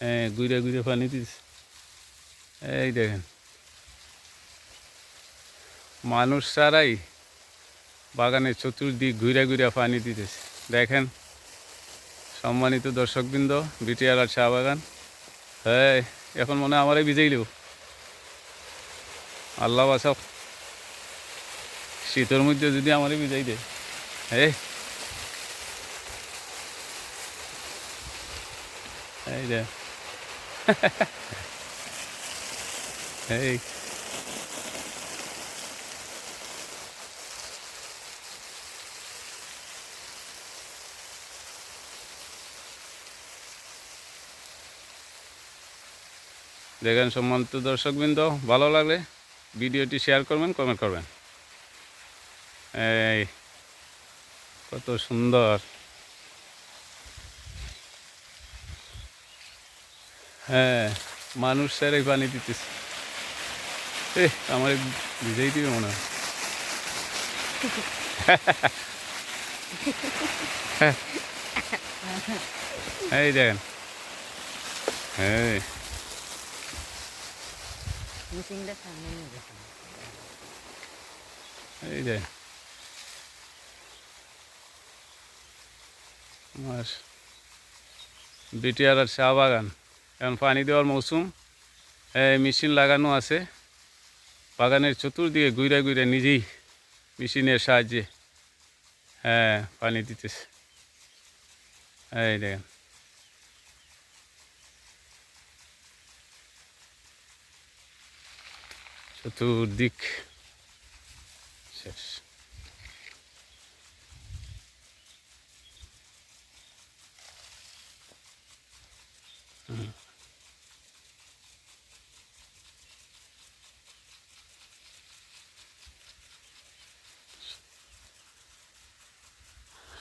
হ্যাঁ ঘুরে ঘুরে পানি দিস। এই দেখেন। মানুষ ছাড়াই বাগানে চতুর্দিক ঘুরে ঘুরে পানি দিতেছে। দেখেন, সম্মানিত দর্শকবৃন্দ, বিটিআর চা বাগান হ্যাঁ এখন মনে হয় আমারই ভিজেইলেও আল্লাহ বাসাও শীতের মধ্যে যদি আমারই ভিজাই দে এই এই দে এই দেখেন সম্মানিত দর্শকবৃন্দ, ভালো লাগলে ভিডিওটি শেয়ার করবেন কমেন্ট করবেন। এই, কত সুন্দর। হ্যাঁ মানুষ স্যারই পানি দিতেছে। এ আমার ভিজেই দিবে মনে হয়। এই দেখেন। হ্যাঁ। এই আমার বিটিআর আর চা বাগান। এখন পানি দেওয়ার মৌসুম। মেশিন লাগানো আছে। বাগানের চতুর্দিকে ঘুরে ঘুরে নিজেই মেশিনের সাহায্যে হ্যাঁ পানি দিতেছে। এই দেখেন। চতুর্দিক শেষ।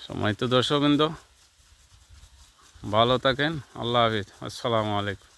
হুম। তো দর্শকবৃন্দ ভালো থাকেন আল্লাহ হাফিজ আসসালামু আলাইকুম